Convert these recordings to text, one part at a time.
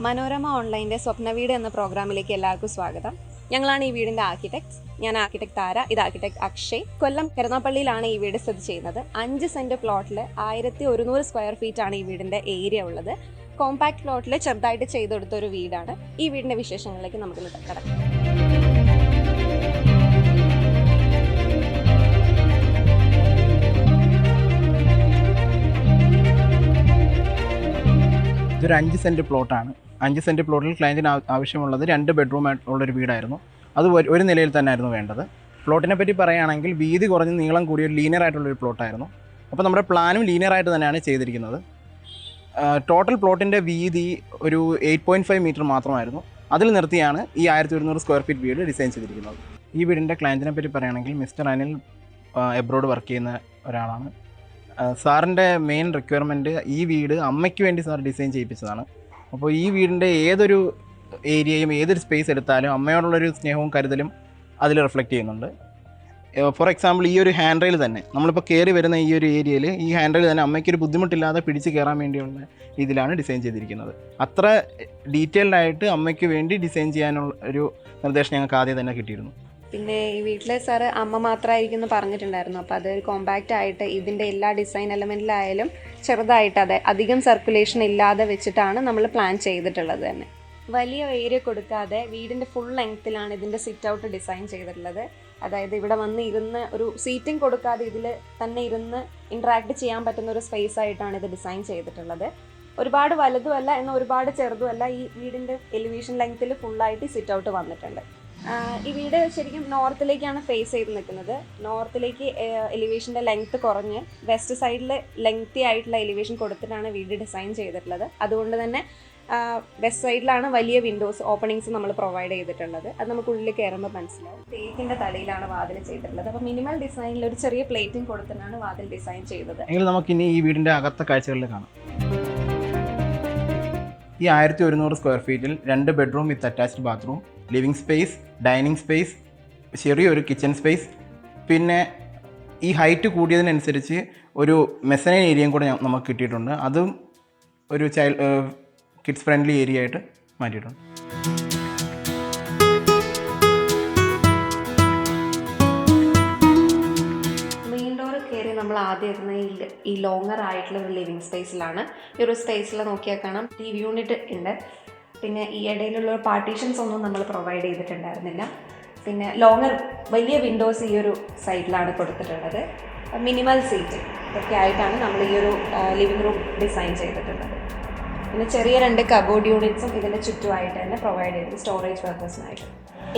മനോരമ ഓൺലൈന്റെ സ്വപ്നവീട് എന്ന പ്രോഗ്രാമിലേക്ക് എല്ലാവർക്കും സ്വാഗതം. ഞങ്ങളാണ് ഈ വീടിന്റെ ആർക്കിടെക്ട്സ്. ഞാൻ ആർക്കിടെക്ട് താര ഇത് ആർക്കിടെക്ട് അക്ഷയ്. കൊല്ലം കരുനാപ്പള്ളിയിലാണ് ഈ വീട് സ്ഥിതി ചെയ്യുന്നത്. അഞ്ച് സെന്റ് പ്ലോട്ടിൽ ആയിരത്തി ഒരുന്നൂറ് സ്ക്വയർ ആണ് ഈ വീടിന്റെ ഏരിയ ഉള്ളത്. കോമ്പാക്ട് പ്ലോട്ടിൽ ചെറുതായിട്ട് ചെയ്തു കൊടുത്ത ഒരു വീടാണ്. ഈ വീടിന്റെ വിശേഷങ്ങളിലേക്ക് നമുക്ക് കിടക്കാം. ഇതൊരു അഞ്ച് സെന്റ് പ്ലോട്ടാണ്. അഞ്ച് സെന്റ് പ്ലോട്ടിൽ ക്ലയന്റിന് ആവശ്യമുള്ളത് രണ്ട് ബെഡ്റൂം ഉള്ളൊരു വീടായിരുന്നു. അത് ഒരു- നിലയിൽ തന്നെ ആയിരുന്നു വേണ്ടത്. പ്ലോട്ടിനെ പറ്റി പറയുകയാണെങ്കിൽ വീതി കുറഞ്ഞ് നീളം കൂടിയ ഒരു ലീനിയർ ആയിട്ടുള്ളൊരു പ്ലോട്ടായിരുന്നു. അപ്പോൾ നമ്മുടെ പ്ലാനും ലീനിയർ ആയിട്ട് തന്നെയാണ് ചെയ്തിരിക്കുന്നത്. ടോട്ടൽ പ്ലോട്ടിന്റെ വീതി ഒരു എയ്റ്റ് പോയിന്റ് ഫൈവ് മീറ്റർ മാത്രമായിരുന്നു. അതിൽ നിർത്തിയാണ് ഈ ആയിരത്തി ഒരുന്നൂറ് സ്ക്വയർ ഫീറ്റ് വീട് ഡിസൈൻ ചെയ്തിരിക്കുന്നത്. ഈ വീടിന്റെ ക്ലയന്റിനെ പറ്റി പറയുകയാണെങ്കിൽ മിസ്റ്റർ അനിൽ എബ്രോഡ് വർക്ക് ചെയ്യുന്ന ഒരാളാണ്. സാറിന്റെ മെയിൻ റിക്വയർമെന്റ് ഈ വീട് അമ്മയ്ക്ക് വേണ്ടി സാർ ഡിസൈൻ ചെയ്യിപ്പിച്ചതാണ്. അപ്പോൾ ഈ വീടിന്റെ ഏതൊരു ഏരിയയും ഏതൊരു സ്പേസ് എടുത്താലും അമ്മയോടുള്ളൊരു സ്നേഹവും കരുതലും അതിൽ റിഫ്ലക്റ്റ് ചെയ്യുന്നുണ്ട്. ഫോർ എക്സാമ്പിൾ ഈ ഒരു ഹാൻഡ് റെയിൽ തന്നെ. നമ്മളിപ്പോൾ കയറി വരുന്ന ഈ ഒരു ഏരിയയിൽ ഈ ഹാൻഡ് റെയിൽ തന്നെ അമ്മയ്ക്കൊരു ബുദ്ധിമുട്ടില്ലാതെ പിടിച്ച് കയറാൻ വേണ്ടിയുള്ള രീതിയിലാണ് ഡിസൈൻ ചെയ്തിരിക്കുന്നത്. അത്ര ഡീറ്റെയിൽഡായിട്ട് അമ്മയ്ക്ക് വേണ്ടി ഡിസൈൻ ചെയ്യാനുള്ള ഒരു നിർദ്ദേശം ഞങ്ങൾക്ക് ആദ്യം തന്നെ കിട്ടിയിരുന്നു. പിന്നെ ഈ വീട്ടിലെ സാറ് അമ്മ മാത്രമായിരിക്കും എന്ന് പറഞ്ഞിട്ടുണ്ടായിരുന്നു. അപ്പോൾ അത് കോമ്പാക്റ്റ് ആയിട്ട് ഇതിന്റെ എല്ലാ ഡിസൈൻ എലമെന്റിലായാലും ചെറുതായിട്ട് അതെ അധികം സർക്കുലേഷൻ ഇല്ലാതെ വെച്ചിട്ടാണ് നമ്മൾ പ്ലാൻ ചെയ്തിട്ടുള്ളത് തന്നെ. വലിയ ഏരിയ കൊടുക്കാതെ വീടിന്റെ ഫുൾ ലെങ്ത്തിലാണ് ഇതിന്റെ സിറ്റ് ഔട്ട് ഡിസൈൻ ചെയ്തിട്ടുള്ളത്. അതായത് ഇവിടെ വന്ന് ഇരുന്ന് ഒരു സീറ്റിംഗ് കൊടുക്കാതെ ഇതിൽ തന്നെ ഇരുന്ന് ഇൻട്രാക്ട് ചെയ്യാൻ പറ്റുന്ന ഒരു സ്പേസ് ആയിട്ടാണ് ഇത് ഡിസൈൻ ചെയ്തിട്ടുള്ളത്. ഒരുപാട് വലുതുമല്ല എന്നാൽ ഒരുപാട് ചെറുതുമല്ല ഈ വീടിന്റെ എലിവേഷൻ ലെങ്ത്തിൽ ഫുള്ളായിട്ട് സിറ്റ് ഔട്ട് വന്നിട്ടുണ്ട്. ഈ വീട് ശരിക്കും നോർത്തിലേക്കാണ് ഫേസ് ചെയ്ത് നിൽക്കുന്നത്. നോർത്തിലേക്ക് എലിവേഷന്റെ ലെങ്ത് കുറഞ്ഞ് വെസ്റ്റ് സൈഡിൽ ലെങ്തി ആയിട്ടുള്ള എലിവേഷൻ കൊടുത്തിട്ടാണ് വീട് ഡിസൈൻ ചെയ്തിട്ടുള്ളത്. അതുകൊണ്ട് തന്നെ വെസ്റ്റ് സൈഡിലാണ് വലിയ വിൻഡോസ് ഓപ്പണിങ്സ് നമ്മൾ പ്രൊവൈഡ് ചെയ്തിട്ടുള്ളത്. അത് നമുക്ക് ഉള്ളിൽ കയറുമ്പോൾ മനസ്സിലാവും. തേക്കിന്റെ തലയിലാണ് വാതിൽ ചെയ്തിട്ടുള്ളത്. അപ്പോൾ മിനിമൽ ഡിസൈനിൽ ഒരു ചെറിയ പ്ലേറ്റിംഗ് കൊടുത്തിട്ടാണ് വാതിൽ ഡിസൈൻ ചെയ്തത്. എങ്കിൽ നമുക്കിനി ഈ വീടിന്റെ അകത്ത കാഴ്ചകളിൽ കാണാം. ഈ ആയിരത്തി ഒരുന്നൂറ് സ്ക്വയർ ഫീറ്റിൽ രണ്ട് bedroom with attached bathroom living space dining space ചെറിയൊരു കിച്ചൺ സ്പേസ്. പിന്നെ ഈ ഹൈറ്റ് കൂടിയതിനനുസരിച്ച് ഒരു മെസനൈൻ ഏരിയയും കൂടെ നമുക്ക് കിട്ടിയിട്ടുണ്ട്. അതും ഒരു ചൈൽഡ് കിഡ്സ് ഫ്രണ്ട്ലി ഏരിയ ആയിട്ട് മാറ്റിയിട്ടുണ്ട്. നമ്മൾ ആദ്യം ല- ഈ ലോങ്ങർ ആയിട്ടുള്ള ഒരു ലിവിങ് സ്പേസിലാണ്. ഈ ഒരു സ്പേസിൽ നോക്കിയാൽ കാണാം. ടി വി യൂണിറ്റ് ഉണ്ട്. പിന്നെ ഈ ഇടയിലുള്ള പാർട്ടീഷൻസ് ഒന്നും നമ്മൾ പ്രൊവൈഡ് ചെയ്തിട്ടുണ്ടായിരുന്നില്ല. പിന്നെ ലോങ്ങർ വലിയ വിൻഡോസ് ഈ ഒരു സൈഡിലാണ് കൊടുത്തിട്ടുള്ളത്. മിനിമൽ സീറ്റ് ഒക്കെ ആയിട്ടാണ് നമ്മൾ ഈ ഒരു ലിവിങ് റൂം ഡിസൈൻ ചെയ്തിട്ടുള്ളത്. പിന്നെ ചെറിയ രണ്ട് കബോർഡ് യൂണിറ്റ്സും ഇതിന്റെ ചുറ്റുമായിട്ട് തന്നെ പ്രൊവൈഡ് ചെയ്തു സ്റ്റോറേജ് പർപ്പസിനായിട്ട്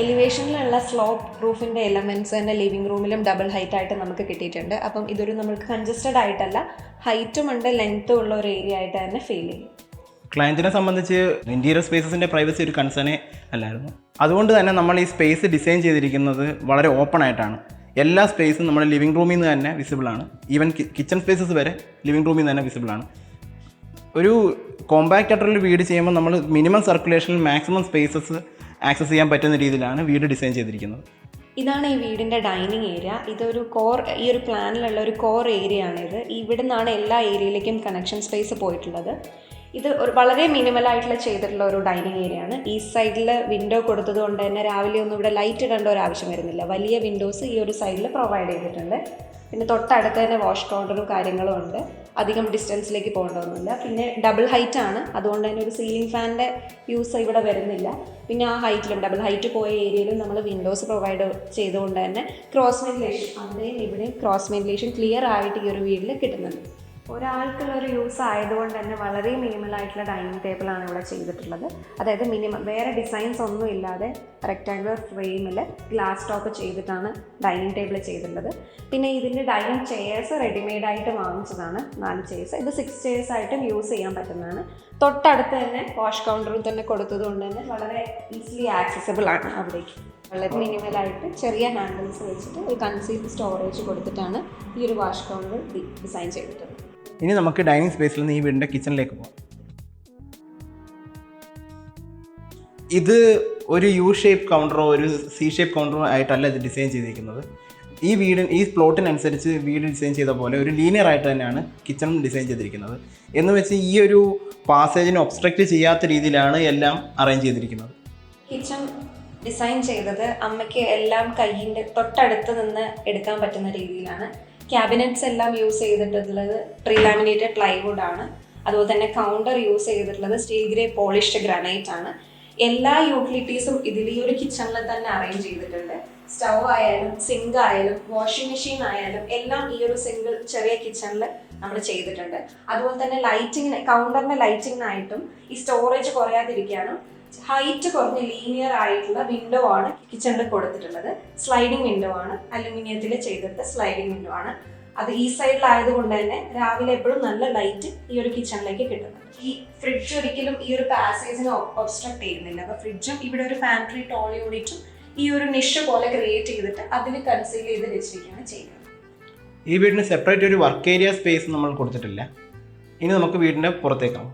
എലിവേഷനിലുള്ള സ്ലോപ്പ് റൂഫിന്റെ എലമെന്റ്സ് തന്നെ ലിവിംഗ് റൂമിലും ഡബിൾ ഹൈറ്റ് ആയിട്ട് നമുക്ക് കിട്ടിയിട്ടുണ്ട്. അപ്പം ഇതൊരു നമുക്ക് കൺജസ്റ്റഡ് ആയിട്ടല്ല ഹൈറ്റും ഉണ്ട് ലെങ്ത്തും ഉള്ള ഒരു ഏരിയ ആയിട്ട് തന്നെ ഫീൽ ചെയ്യും. ക്ലയന്റിനെ സംബന്ധിച്ച് ഇന്റീരിയർ സ്പേസസിന്റെ പ്രൈവസി ഒരു കൺസേണേ അല്ലായിരുന്നു. അതുകൊണ്ട് തന്നെ നമ്മൾ ഈ സ്പേസ് ഡിസൈൻ ചെയ്തിരിക്കുന്നത് വളരെ ഓപ്പൺ ആയിട്ടാണ്. എല്ലാ സ്പേസും നമ്മുടെ ലിവിംഗ് റൂമിൽ നിന്ന് തന്നെ വിസിബിൾ ആണ്. ഈവൻ കിച്ചൺ സ്പേസസ് വരെ ലിവിംഗ് റൂമിൽ നിന്ന് തന്നെ വിസിബിൾ ആണ്. ഒരു കോമ്പാക്റ്റ് ആയിട്ടുള്ള വീട് ചെയ്യുമ്പോൾ നമ്മൾ മിനിമം സർക്കുലേഷനിൽ മാക്സിമം സ്പേസസ് ആക്സസ് ചെയ്യാൻ പറ്റുന്ന രീതിയിലാണ് വീട് ഡിസൈൻ ചെയ്തിരിക്കുന്നത്. ഇതാണ് ഈ വീടിന്റെ ഡൈനിങ് ഏരിയ ഇതൊരു കോർ ഈ ഒരു പ്ലാനിലുള്ള ഒരു കോർ ഏരിയ ആണിത്. ഇവിടെ നിന്നാണ് എല്ലാ ഏരിയയിലേക്കും കണക്ഷൻ സ്പേസ് പോയിട്ടുള്ളത്. ഇത് ഒരു വളരെ മിനിമലായിട്ടുള്ള ചെയ്തിട്ടുള്ള ഒരു ഡൈനിങ് ഏരിയ ആണ്. ഈ സൈഡിൽ വിൻഡോ കൊടുത്തത് കൊണ്ട് തന്നെ രാവിലെ ഒന്നും ഇവിടെ ലൈറ്റ് ഇടേണ്ട ഒരു ആവശ്യം വരുന്നില്ല. വലിയ വിൻഡോസ് ഈ ഒരു സൈഡിൽ പ്രൊവൈഡ് ചെയ്തിട്ടുണ്ട്. പിന്നെ തൊട്ടടുത്ത് തന്നെ വാഷ് കൗണ്ടറും കാര്യങ്ങളും ഉണ്ട്. അധികം ഡിസ്റ്റൻസിലേക്ക് പോകേണ്ടതൊന്നുമില്ല. പിന്നെ ഡബിൾ ഹൈറ്റ് ആണ്. അതുകൊണ്ട് തന്നെ ഒരു സീലിംഗ് ഫാനിന്റെ യൂസ് ഇവിടെ വരുന്നില്ല. പിന്നെ ആ ഹൈറ്റിലും ഡബിൾ ഹൈറ്റ് പോയ ഏരിയയിലും നമ്മൾ വിൻഡോസ് പ്രൊവൈഡ് ചെയ്തുകൊണ്ട് തന്നെ ക്രോസ് വെന്റിലേഷൻ അവിടെയും ഇവിടെയും ക്രോസ് വെന്റിലേഷൻ ക്ലിയർ ആയിട്ട് ഈ ഒരു വീട്ടിൽ കിട്ടുന്നുണ്ട്. ഒരാൾക്കുള്ള ഒരു യൂസ് ആയതുകൊണ്ട് തന്നെ വളരെ മിനിമൽ ആയിട്ടുള്ള ഡൈനിങ് ടേബിളാണ് ഇവിടെ ചെയ്തിട്ടുള്ളത്. അതായത് മിനിമം വേറെ ഡിസൈൻസ് ഒന്നും ഇല്ലാതെ റെക്റ്റാങ്കുലർ ഫ്രെയിമിൽ ഗ്ലാസ് ടോപ്പ് ചെയ്തിട്ടാണ് ഡൈനിങ് ടേബിൾ ചെയ്തിട്ടുള്ളത്. പിന്നെ ഇതിന്റെ ഡൈനിങ് ചെയേഴ്സ് റെഡിമെയ്ഡ് ആയിട്ട് വാങ്ങിച്ചതാണ് നാല് ചെയേഴ്സ് ഇത് സിക്സ് ചെയേഴ്സ് ആയിട്ടും യൂസ് ചെയ്യാൻ പറ്റുന്നതാണ്. തൊട്ടടുത്ത് തന്നെ വാഷ് കൗണ്ടറിൽ തന്നെ കൊടുത്തതുകൊണ്ട് തന്നെ വളരെ ഈസിലി ആക്സസിബിൾ ആണ് അവിടേക്ക്. വളരെ മിനിമലായിട്ട് ചെറിയ ഹാൻഡിൽസ് വെച്ചിട്ട് ഒരു കൺസീൽഡ് സ്റ്റോറേജ് കൊടുത്തിട്ടാണ് ഈ ഒരു വാഷ് കൗണ്ടർ ഡിസൈൻ ചെയ്തിട്ടുള്ളത്. ഇനി നമുക്ക് ഡൈനിങ് സ്പേസിൽ നിന്ന് ഈ വീടിന്റെ കിച്ചണിലേക്ക് പോകാം ഇത് ഒരു യു ഷേപ്പ് കൗണ്ടറോ ഒരു സി ഷേപ്പ് കൗണ്ടറോ ആയിട്ടല്ല ഇത് ഡിസൈൻ ചെയ്തിരിക്കുന്നത്. ഈ വീട് ഈ പ്ലോട്ടിനനുസരിച്ച് വീട് ഡിസൈൻ ചെയ്ത പോലെ ഒരു ലീനിയർ ആയിട്ട് തന്നെയാണ് കിച്ചൺ ഡിസൈൻ ചെയ്തിരിക്കുന്നത്. എന്ന് വെച്ച് ഈ ഒരു പാസേജിനെ ഒബ്സ്ട്രക്റ്റ് ചെയ്യാത്ത രീതിയിലാണ് എല്ലാം അറേഞ്ച് ചെയ്തിരിക്കുന്നത്. കിച്ചൺ ഡിസൈൻ ചെയ്തത് അമ്മയ്ക്ക് എല്ലാം കയ്യിന്റെ തൊട്ടടുത്ത് നിന്ന് എടുക്കാൻ പറ്റുന്ന രീതിയിലാണ്. ക്യാബിനറ്റ്സ് എല്ലാം യൂസ് ചെയ്തിട്ടുള്ളത് പ്രീലാമിനേറ്റഡ് പ്ലൈവുഡ് ആണ്. അതുപോലെ തന്നെ കൗണ്ടർ യൂസ് ചെയ്തിട്ടുള്ളത് സ്റ്റീൽ ഗ്രേ പോളിഷ്ഡ് ഗ്രാനൈറ്റ് ആണ്. എല്ലാ യൂട്ടിലിറ്റീസും ഇതിൽ ഈ ഒരു കിച്ചണിൽ തന്നെ അറേഞ്ച് ചെയ്തിട്ടുണ്ട്. സ്റ്റൗ ആയാലും സിങ്ക് ആയാലും വാഷിംഗ് മെഷീൻ ആയാലും എല്ലാം ഈ ഒരു സിംഗിൾ ചെറിയ കിച്ചണിൽ നമ്മൾ ചെയ്തിട്ടുണ്ട്. അതുപോലെ തന്നെ ലൈറ്റിങ്ങിന് കൗണ്ടറിന്റെ ലൈറ്റിങ്ങിനായിട്ടും ഈ സ്റ്റോറേജ് കുറയാതിരിക്കാനും ഹൈറ്റ് കുറഞ്ഞ ലീനിയർ ആയിട്ടുള്ള വിൻഡോ ആണ് കിച്ചണിൽ കൊടുത്തിട്ടുള്ളത്. സ്ലൈഡിംഗ് വിൻഡോ ആണ്. അലുമിനിയത്തിൽ ചെയ്തിട്ട് സ്ലൈഡിംഗ് വിൻഡോ ആണ്. അത് ഈ സൈഡിലായതുകൊണ്ട് തന്നെ രാവിലെ എപ്പോഴും നല്ല ലൈറ്റ് ഈ ഒരു കിച്ചണിലേക്ക് കിട്ടുന്നുണ്ട് ഈ ഫ്രിഡ്ജ് ഒരിക്കലും ഈ ഒരു പാസേജിനെ ഒബ്സ്ട്രക്ട് ചെയ്യുന്നില്ല. അപ്പൊ ഫ്രിഡ്ജും ഇവിടെ ഒരു ഫാൻട്രി ടോൾ യൂണിറ്റും ഈ ഒരു നിഷ് പോലെ ക്രിയേറ്റ് ചെയ്തിട്ട് അതിന് കൺസീൽ ചെയ്ത് വെച്ചിരിക്കുകയാണ് ചെയ്യുന്നത്. ഈ വീടിന് സെപ്പറേറ്റ് ഒരു വർക്ക് ഏരിയ സ്പേസ് നമ്മൾ കൊടുത്തിട്ടില്ല. ഇനി നമുക്ക് വീടിന്റെ പുറത്തേക്കാവും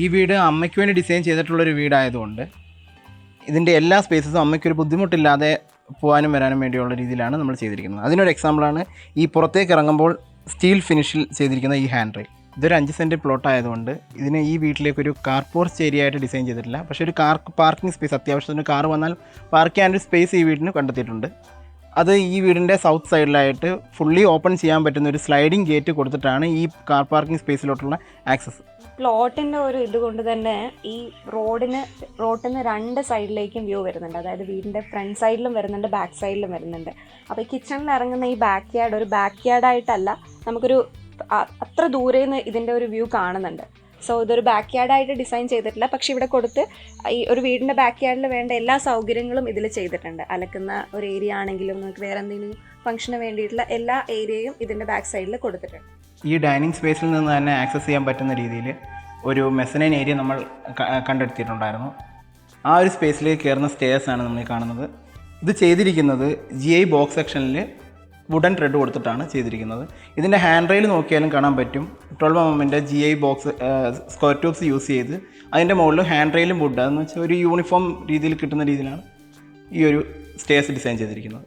ഈ വീട് അമ്മയ്ക്ക് വേണ്ടി ഡിസൈൻ ചെയ്തിട്ടുള്ളൊരു വീടായതുകൊണ്ട് ഇതിന്റെ എല്ലാ സ്പേസസും അമ്മയ്ക്കൊരു ബുദ്ധിമുട്ടില്ലാതെ പോകാനും വരാനും വേണ്ടിയുള്ള രീതിയിലാണ് നമ്മൾ ചെയ്തിരിക്കുന്നത്. അതിനൊരു എക്സാമ്പിളാണ് ഈ പുറത്തേക്ക് ഇറങ്ങുമ്പോൾ സ്റ്റീൽ ഫിനിഷിൽ ചെയ്തിരിക്കുന്ന ഈ ഹാൻഡ് റെയിൽ ഇതൊരു അഞ്ച് സെന്റ് പ്ലോട്ട് ആയതുകൊണ്ട് ഇതിന് ഈ വീട്ടിലേക്ക് ഒരു കാർ പോർച്ച് ഏരിയ ആയിട്ട് ഡിസൈൻ ചെയ്തിട്ടില്ല. പക്ഷേ ഒരു കാർ പാർക്കിംഗ് സ്പേസ് അത്യാവശ്യത്തിന് കാർ വന്നാൽ പാർക്ക് ചെയ്യാനൊരു സ്പേസ് ഈ വീടിന് കണ്ടെത്തിയിട്ടുണ്ട്. അത് ഈ വീടിന്റെ സൗത്ത് സൈഡിലായിട്ട് ഫുള്ളി ഓപ്പൺ ചെയ്യാൻ പറ്റുന്ന ഒരു സ്ലൈഡിംഗ് ഗേറ്റ് കൊടുത്തിട്ടാണ് ഈ കാർ പാർക്കിംഗ് സ്പേസിലോട്ടുള്ള ആക്സസ് പ്ലോട്ടിന്റെ ഒരു ഇത് കൊണ്ട് തന്നെ ഈ റോഡിന് നിന്ന് രണ്ട് സൈഡിലേക്കും വ്യൂ വരുന്നുണ്ട്. അതായത് വീടിന്റെ ഫ്രണ്ട് സൈഡിലും വരുന്നുണ്ട് ബാക്ക് സൈഡിലും വരുന്നുണ്ട്. അപ്പോൾ ഈ കിച്ചണിൽ ഇറങ്ങുന്ന ഈ ബാക്ക് യാർഡ് ഒരു ബാക്ക് യാർഡായിട്ടല്ല നമുക്കൊരു അത്ര ദൂരെ നിന്ന് ഇതിന്റെ ഒരു വ്യൂ കാണുന്നുണ്ട്. സോ ഇതൊരു ബാക്ക് യാർഡായിട്ട് ഡിസൈൻ ചെയ്തിട്ടില്ല. പക്ഷേ ഇവിടെ കൊടുത്ത് ഈ ഒരു വീടിന്റെ ബാക്ക് യാർഡിൽ വേണ്ട എല്ലാ സൗകര്യങ്ങളും ഇതിൽ ചെയ്തിട്ടുണ്ട്. അലക്കുന്ന ഒരു ഏരിയ ആണെങ്കിലും നമുക്ക് വേറെ എന്തെങ്കിലും ഫംഗ്ഷന് വേണ്ടിയിട്ടുള്ള എല്ലാ ഏരിയയും ഇതിന്റെ ബാക്ക് സൈഡിൽ കൊടുത്തിട്ടുണ്ട്. ഈ ഡൈനിങ് സ്പേസിൽ നിന്ന് തന്നെ ആക്സസ് ചെയ്യാൻ പറ്റുന്ന രീതിയിൽ ഒരു മെസനൈൻ ഏരിയ നമ്മൾ കണ്ടെടുത്തിട്ടുണ്ടായിരുന്നു. ആ ഒരു സ്പേസിലേക്ക് കയറുന്ന സ്റ്റേഴ്സ് ആണ് നമ്മൾ കാണുന്നത്. ഇത് ചെയ്തിരിക്കുന്നത് ജി ഐ ബോക്സ് സെക്ഷനിൽ വുഡൻ ത്രെഡ് കൊടുത്തിട്ടാണ് ചെയ്തിരിക്കുന്നത്. ഇതിന്റെ ഹാൻഡ് റെയിൽ നോക്കിയാലും കാണാൻ പറ്റും. ട്വൽവ് എം എമ്മിന്റെ G I box square tubes use ചെയ്ത് അതിന്റെ മുകളിൽ ഹാൻഡ് റെയിലും വുഡ് അതെന്ന് വെച്ചാൽ ഒരു യൂണിഫോം രീതിയിൽ കിട്ടുന്ന രീതിയിലാണ് ഈ ഒരു സ്റ്റേസ് ഡിസൈൻ ചെയ്തിരിക്കുന്നത്.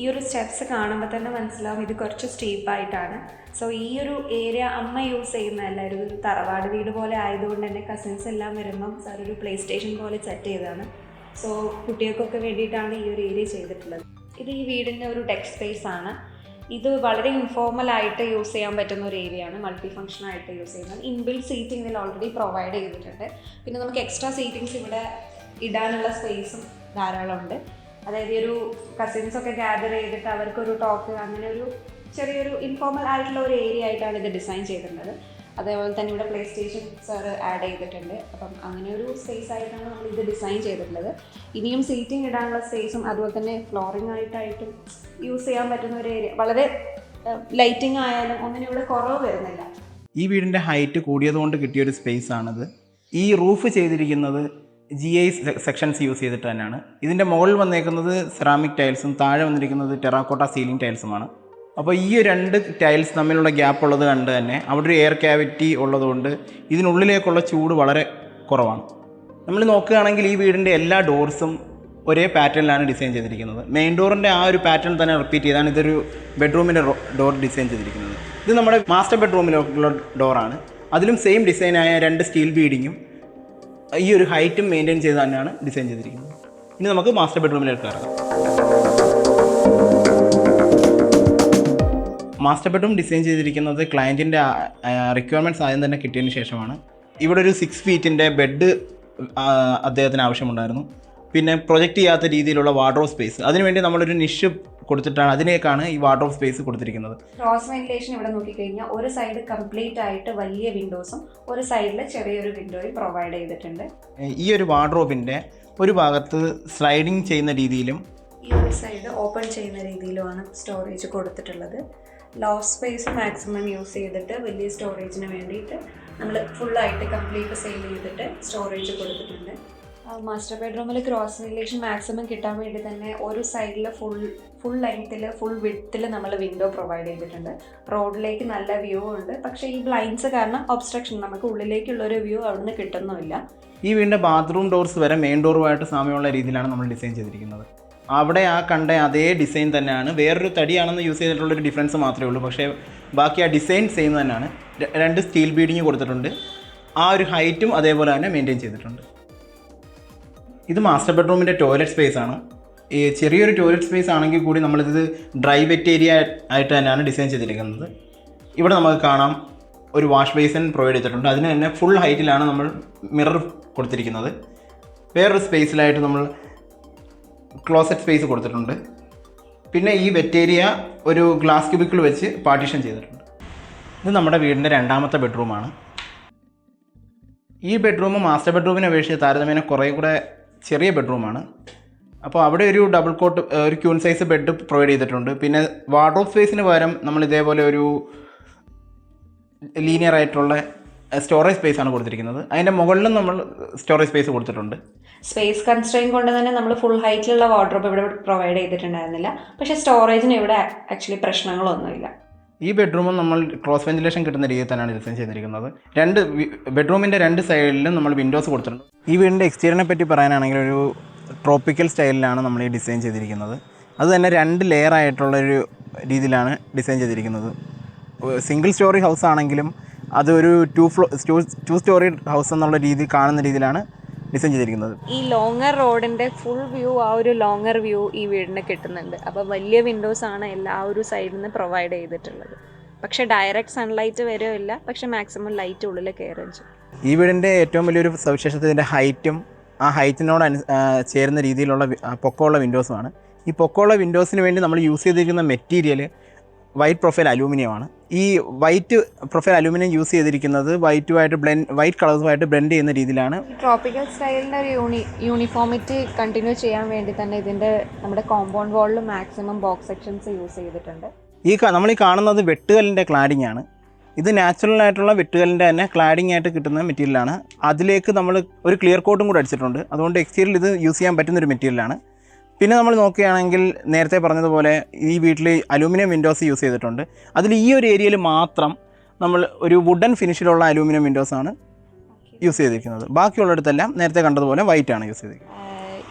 ഈ ഒരു സ്റ്റെപ്സ് കാണുമ്പോൾ തന്നെ മനസ്സിലാവും ഇത് കുറച്ച് സ്റ്റീപ്പായിട്ടാണ് സോ ഈ ഒരു ഏരിയ അമ്മ യൂസ് ചെയ്യുന്നതല്ല ഒരു തറവാട് വീട് പോലെ ആയതുകൊണ്ട് തന്നെ കസിൻസ് എല്ലാം വരുമ്പം സാർ ഒരു പ്ലേ സ്റ്റേഷൻ പോലെ സെറ്റ് ചെയ്തതാണ്. സോ കുട്ടികൾക്കൊക്കെ വേണ്ടിയിട്ടാണ് ഈ ഒരു ഏരിയ ചെയ്തിട്ടുള്ളത്. ഇത് ഈ വീടിന്റെ ഒരു ടെക് സ്പേസ് ആണ്. ഇത് വളരെ ഇൻഫോർമൽ ആയിട്ട് യൂസ് ചെയ്യാൻ പറ്റുന്ന ഒരു ഏരിയ ആണ്. മൾട്ടി ഫംഗ്ഷൻ ആയിട്ട് യൂസ് ചെയ്യുന്നത് ഇൻബിൽഡ് സീറ്റിംഗ് ഇതിൽ ഓൾറെഡി പ്രൊവൈഡ് ചെയ്തിട്ടുണ്ട്. പിന്നെ നമുക്ക് എക്സ്ട്രാ സീറ്റിംഗ്സ് ഇവിടെ ഇടാനുള്ള സ്പേസും ധാരാളമുണ്ട് അതായത് ഈ ഒരു കസിൻസ് ഒക്കെ ഗ്യാദർ ചെയ്തിട്ട് അവർക്കൊരു ടോക്ക് അങ്ങനെ ഒരു ചെറിയൊരു ഇൻഫോർമൽ ആയിട്ടുള്ള ഒരു ഏരിയ ആയിട്ടാണ് ഇത് ഡിസൈൻ ചെയ്തിട്ടുള്ളത്. അതേപോലെ തന്നെ ഇവിടെ പ്ലേ സ്റ്റേഷൻ സാർ ആഡ് ചെയ്തിട്ടുണ്ട്. അപ്പം അങ്ങനെ ഒരു സ്പേസ് ആയിട്ടാണ് നമ്മൾ ഇത് ഡിസൈൻ ചെയ്തിട്ടുള്ളത്. ഇനിയും സീറ്റിംഗ് ഇടാനുള്ള സ്പേസും അതുപോലെ തന്നെ ഫ്ലോറിംഗ് ആയിട്ടായിട്ടും യൂസ് ചെയ്യാൻ പറ്റുന്ന ഒരു ഏരിയ വളരെ ലൈറ്റിംഗ് ആയാലും ഒന്നിനും ഇവിടെ കുറവ് വരുന്നില്ല. ഈ വീടിന്റെ ഹൈറ്റ് കൂടിയതുകൊണ്ട് കിട്ടിയ ഒരു സ്പേസ് ആണിത്. ഈ റൂഫ് ചെയ്തിരിക്കുന്നത് ജി ഐ സെക്ഷൻസ് യൂസ് ചെയ്തിട്ട് തന്നെയാണ്. ഇതിന്റെ മുകളിൽ വന്നേക്കുന്നത് സെറാമിക് ടൈൽസും താഴെ വന്നിരിക്കുന്നത് ടെറാക്കോട്ട സീലിംഗ് ടൈൽസുമാണ് അപ്പോൾ ഈ രണ്ട് ടൈൽസ് തമ്മിലുള്ള ഗ്യാപ്പ് ഉള്ളത് കണ്ട് തന്നെ അവിടെ ഒരു എയർ ക്യാവിറ്റി ഉള്ളതുകൊണ്ട് ഇതിനുള്ളിലേക്കുള്ള ചൂട് വളരെ കുറവാണ്. നമ്മൾ നോക്കുകയാണെങ്കിൽ ഈ വീടിന്റെ എല്ലാ ഡോർസും ഒരേ പാറ്റേണിലാണ് ഡിസൈൻ ചെയ്തിരിക്കുന്നത്. മെയിൻ ഡോറിന്റെ ആ ഒരു പാറ്റേൺ തന്നെ റിപ്പീറ്റ് ചെയ്താണ് ഇതൊരു ബെഡ്റൂമിന്റെ ഡോർ ഡിസൈൻ ചെയ്തിരിക്കുന്നത്. ഇത് നമ്മുടെ മാസ്റ്റർ ബെഡ്റൂമിലുള്ള ഡോറാണ് അതിലും സെയിം ഡിസൈനായ രണ്ട് സ്റ്റീൽ ബീഡിങ്ങും ഈ ഒരു ഹൈറ്റും മെയിന്റെയിൻ ചെയ്ത് തന്നെയാണ് ഡിസൈൻ ചെയ്തിരിക്കുന്നത്. ഇനി നമുക്ക് മാസ്റ്റർ ബെഡ്റൂമിലേക്ക് ഇറങ്ങാം മാസ്റ്റർ ബെഡ്റൂം ഡിസൈൻ ചെയ്തിരിക്കുന്നത് ക്ലയന്റിന്റെ റിക്വയർമെന്റ്സ് ആദ്യം തന്നെ കിട്ടിയതിന് ശേഷമാണ്. ഇവിടെ ഒരു സിക്സ് ഫീറ്റിന്റെ ബെഡ് അദ്ദേഹത്തിന് ആവശ്യമുണ്ടായിരുന്നു. പിന്നെ പ്രൊജക്റ്റ് ചെയ്യാത്ത രീതിയിലുള്ള വാർഡ്രോബ് സ്പേസ് അതിനുവേണ്ടി നമ്മളൊരു നിഷ് കൊടുത്തിട്ടാണ് അതിനേക്കാണ് ഈ വാർഡ്രോബ് സ്പേസ് കൊടുത്തിരിക്കുന്നത്. ക്രോസ് വെന്റിലേഷൻ ഇവിടെ നോക്കിക്കഴിഞ്ഞാൽ ഒരു സൈഡ് കംപ്ലീറ്റ് ആയിട്ട് വലിയ വിൻഡോസും ഒരു സൈഡിൽ ചെറിയൊരു വിൻഡോയും പ്രൊവൈഡ് ചെയ്തിട്ടുണ്ട്. ഈ ഒരു വാർഡ്രോബിന്റെ ഒരു ഭാഗത്ത് സ്ലൈഡിങ് ചെയ്യുന്ന രീതിയിലും ഈ ഒരു സൈഡ് ഓപ്പൺ ചെയ്യുന്ന രീതിയിലുമാണ് സ്റ്റോറേജ് കൊടുത്തിട്ടുള്ളത്. ലോ സ്പേസ് മാക്സിമം യൂസ് ചെയ്തിട്ട് വലിയ സ്റ്റോറേജിന് വേണ്ടിയിട്ട് നമ്മൾ ഫുള്ളായിട്ട് കംപ്ലീറ്റ് സെയിൽ ചെയ്തിട്ട് സ്റ്റോറേജ് കൊടുത്തിട്ടുണ്ട്. മാസ്റ്റർ ബെഡ്റൂമിൽ ക്രോസ് വെന്റിലേഷൻ മാക്സിമം കിട്ടാൻ വേണ്ടി തന്നെ ഒരു സൈഡിൽ ഫുൾ ഫുൾ ലെങ്ത്തിൽ ഫുൾ വിഡ്ത്തിൽ നമ്മൾ വിൻഡോ പ്രൊവൈഡ് ചെയ്തിട്ടുണ്ട്. റോഡിലേക്ക് നല്ല വ്യൂ ഉണ്ട്. പക്ഷേ ഈ ബ്ലൈൻഡ്സ് കാരണം ഒബ്സ്ട്രക്ഷൻ നമുക്ക് ഉള്ളിലേക്കുള്ള ഒരു വ്യൂ അവിടുന്ന് കിട്ടുന്നുമില്ല. ഈ വീടിന്റെ ബാത്റൂം ഡോർസ് വരെ മെയിൻ ഡോറുമായിട്ട് സാമ്യമുള്ള രീതിയിലാണ് നമ്മൾ ഡിസൈൻ ചെയ്തിരിക്കുന്നത്. അവിടെ ആ കണ്ട അതേ ഡിസൈൻ തന്നെയാണ്. വേറൊരു തടിയാണെന്ന് യൂസ് ചെയ്തിട്ടുള്ളൊരു ഡിഫറൻസ് മാത്രമേ ഉള്ളൂ. പക്ഷേ ബാക്കി ആ ഡിസൈൻ സെയിം തന്നെയാണ്. രണ്ട് സ്റ്റീൽ ബീഡിങ് കൊടുത്തിട്ടുണ്ട്. ആ ഒരു ഹൈറ്റും അതേപോലെ തന്നെ മെയിന്റെയിൻ ചെയ്തിട്ടുണ്ട്. ഇത് മാസ്റ്റർ ബെഡ്റൂമിന്റെ ടോയ്ലറ്റ് സ്പേസ് ആണ്. ഈ ചെറിയൊരു ടോയ്ലറ്റ് സ്പേസ് ആണെങ്കിൽ കൂടി നമ്മളിത് ഡ്രൈ വെറ്റ് ഏരിയ ആയിട്ട് തന്നെയാണ് ഡിസൈൻ ചെയ്തിരിക്കുന്നത്. ഇവിടെ നമുക്ക് കാണാം ഒരു വാഷ് ബേസിൻ പ്രൊവൈഡ് ചെയ്തിട്ടുണ്ട്. അതിന് തന്നെ ഫുൾ ഹൈറ്റിലാണ് നമ്മൾ മിറർ കൊടുത്തിരിക്കുന്നത്. വേറൊരു സ്പേസിലായിട്ട് നമ്മൾ ക്ലോസറ്റ് സ്പേസ് കൊടുത്തിട്ടുണ്ട്. പിന്നെ ഈ വെറ്റേരിയ ഒരു ഗ്ലാസ് ക്യൂബിക്കിൾ വെച്ച് പാർട്ടീഷൻ ചെയ്തിട്ടുണ്ട്. ഇത് നമ്മുടെ വീടിന്റെ രണ്ടാമത്തെ ബെഡ്റൂമാണ് ഈ ബെഡ്റൂം മാസ്റ്റർ ബെഡ്റൂമിനെ അപേക്ഷിച്ച് താരതമ്യേന കുറേ കൂടെ ചെറിയ ബെഡ്റൂമാണ് അപ്പോൾ അവിടെ ഒരു ഡബിൾ കോട്ട് ഒരു ക്യൂൺ സൈസ് ബെഡ് പ്രൊവൈഡ് ചെയ്തിട്ടുണ്ട്. പിന്നെ വാർഡ്രോബ് സ്പേസിന് പകരം നമ്മൾ ഇതേപോലെ ഒരു ലീനിയർ ആയിട്ടുള്ള സ്റ്റോറേജ് സ്പേസ് ആണ് കൊടുത്തിരിക്കുന്നത്. അതിന്റെ മുകളിലും നമ്മൾ സ്റ്റോറേജ് സ്പേസ് കൊടുത്തിട്ടുണ്ട്. സ്പേസ് കൺസ്ട്രെയിൻ കൊണ്ട് തന്നെ നമ്മൾ ഫുൾ ഹൈറ്റിലുള്ള വാർഡ്രോബ് ഇവിടെ പ്രൊവൈഡ് ചെയ്തിട്ടുണ്ടായിരുന്നില്ല. പക്ഷേ സ്റ്റോറേജിന് ഇവിടെ ആക്ച്വലി പ്രശ്നങ്ങളൊന്നുമില്ല. ഈ ബെഡ്റൂമും നമ്മൾ ക്രോസ് വെന്റിലേഷൻ കിട്ടുന്ന രീതിയിൽ തന്നെയാണ് ഡിസൈൻ ചെയ്തിരിക്കുന്നത്. രണ്ട് ബെഡ്റൂമിന്റെ രണ്ട് സൈഡിലും നമ്മൾ വിൻഡോസ് കൊടുത്തിട്ടുണ്ട്. ഈ വീടിന്റെ എക്സ്റ്റീരിയറിനെ പറ്റി പറയാനാണെങ്കിൽ ഒരു ട്രോപ്പിക്കൽ സ്റ്റൈലിലാണ് നമ്മൾ ഈ ഡിസൈൻ ചെയ്തിരിക്കുന്നത്. അത് തന്നെ രണ്ട് ലെയർ ആയിട്ടുള്ളൊരു രീതിയിലാണ് ഡിസൈൻ ചെയ്തിരിക്കുന്നത്. സിംഗിൾ സ്റ്റോറി ഹൗസ് ആണെങ്കിലും അതൊരു ഒരു two floor two storey house എന്നുള്ള രീതി കാണുന്ന രീതിയിലാണ് ഡിസൈൻ ചെയ്തിരിക്കുന്നത്. ഈ ലോങ്ങർ റോഡിന്റെ ഫുൾ വ്യൂ ആ ഒരു ലോങ്ങർ വ്യൂ ഈ വീടിന് കിട്ടുന്നുണ്ട്. അപ്പോൾ വലിയ വിൻഡോസ് ആണ് എല്ലാ ഒരു സൈഡിൽ നിന്ന് പ്രൊവൈഡ് ചെയ്തിട്ടുള്ളത്. പക്ഷേ ഡയറക്റ്റ് സൺലൈറ്റ് വരില്ല പക്ഷെ മാക്സിമം ലൈറ്റ് ഉള്ളിൽ കയറുകയും ചെയ്യും. ഈ വീടിന്റെ ഏറ്റവും വലിയൊരു സവിശേഷത ഇതിന്റെ ഹൈറ്റും ആ ഹൈറ്റിനോട് അനു ചേരുന്ന രീതിയിലുള്ള പൊക്കമുള്ള വിൻഡോസുമാണ് ഈ പൊക്കമുള്ള വിൻഡോസിന് വേണ്ടി നമ്മൾ യൂസ് ചെയ്തിരിക്കുന്ന മെറ്റീരിയൽ വൈറ്റ് പ്രൊഫൈൽ അലൂമിനിയമാണ് ഈ വൈറ്റ് പ്രൊഫൈൽ അലൂമിനിയം യൂസ് ചെയ്തിരിക്കുന്നത് വൈറ്റുമായിട്ട് ബ്ലെൻഡ് വൈറ്റ് കളേഴ്സുമായിട്ട് ബ്ലെൻഡ് ചെയ്യുന്ന രീതിയിലാണ്. ട്രോപ്പിക്കൽ സ്റ്റൈലിന്റെ ഒരു യൂണി യൂണിഫോമിറ്റി കണ്ടിന്യൂ ചെയ്യാൻ വേണ്ടി തന്നെ ഇതിന്റെ നമ്മുടെ കോമ്പൗണ്ട് വാളിൽ മാക്സിമം ബോക്സ് സെക്ഷൻസ് യൂസ് ചെയ്തിട്ടുണ്ട്. ഈ നമ്മൾ ഈ കാണുന്നത് വെട്ടുകല്ലിന്റെ ക്ലാഡിംഗ് ആണ്. ഇത് നാച്ചുറൽ ആയിട്ടുള്ള വെട്ടുകല്ലിന്റെ തന്നെ ക്ലാഡിംഗ് ആയിട്ട് കിട്ടുന്ന മെറ്റീരിയലാണ് അതിലേക്ക് നമ്മൾ ഒരു ക്ലിയർ കോട്ടും കൂടെ അടിച്ചിട്ടുണ്ട്. അതുകൊണ്ട് എക്സ്റ്റീരിയൽ ഇത് യൂസ് ചെയ്യാൻ പറ്റുന്ന ഒരു മെറ്റീരിയലാണ് പിന്നെ നമ്മൾ നോക്കുകയാണെങ്കിൽ നേരത്തെ പറഞ്ഞതുപോലെ ഈ വീട്ടിൽ അലൂമിനിയം വിൻഡോസ് യൂസ് ചെയ്തിട്ടുണ്ട്. അതിൽ ഈ ഒരു ഏരിയയിൽ മാത്രം നമ്മൾ ഒരു വുഡൻ ഫിനിഷിലുള്ള അലൂമിനിയം വിൻഡോസ് ആണ് യൂസ് ചെയ്തിരിക്കുന്നത്. ബാക്കിയുള്ളിടത്തെല്ലാം നേരത്തെ കണ്ടതുപോലെ വൈറ്റ് ആണ് യൂസ് ചെയ്തിരിക്കുന്നത്.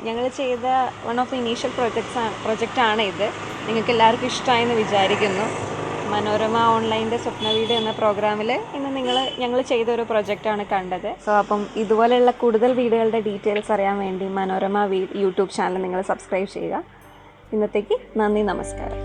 ഞങ്ങൾ ചെയ്ത വൺ ഓഫ് ഇനീഷ്യൽ പ്രൊജക്ട്സ് പ്രൊജക്റ്റാണ് ഇത്. നിങ്ങൾക്ക് എല്ലാവർക്കും ഇഷ്ടമായെന്ന് വിചാരിക്കുന്നു. മനോരമ ഓൺലൈന്റെ സ്വപ്ന വീട് എന്ന പ്രോഗ്രാമിൽ ഇന്ന് നിങ്ങൾ ഞങ്ങൾ ചെയ്ത ഒരു പ്രൊജക്റ്റാണ് കണ്ടത്. സോ അപ്പം ഇതുപോലെയുള്ള കൂടുതൽ വീടുകളുടെ ഡീറ്റെയിൽസ് അറിയാൻ വേണ്ടി മനോരമ വീ യൂട്യൂബ് ചാനൽ നിങ്ങൾ സബ്സ്ക്രൈബ് ചെയ്യുക. ഇന്നത്തേക്ക് നന്ദി നമസ്കാരം.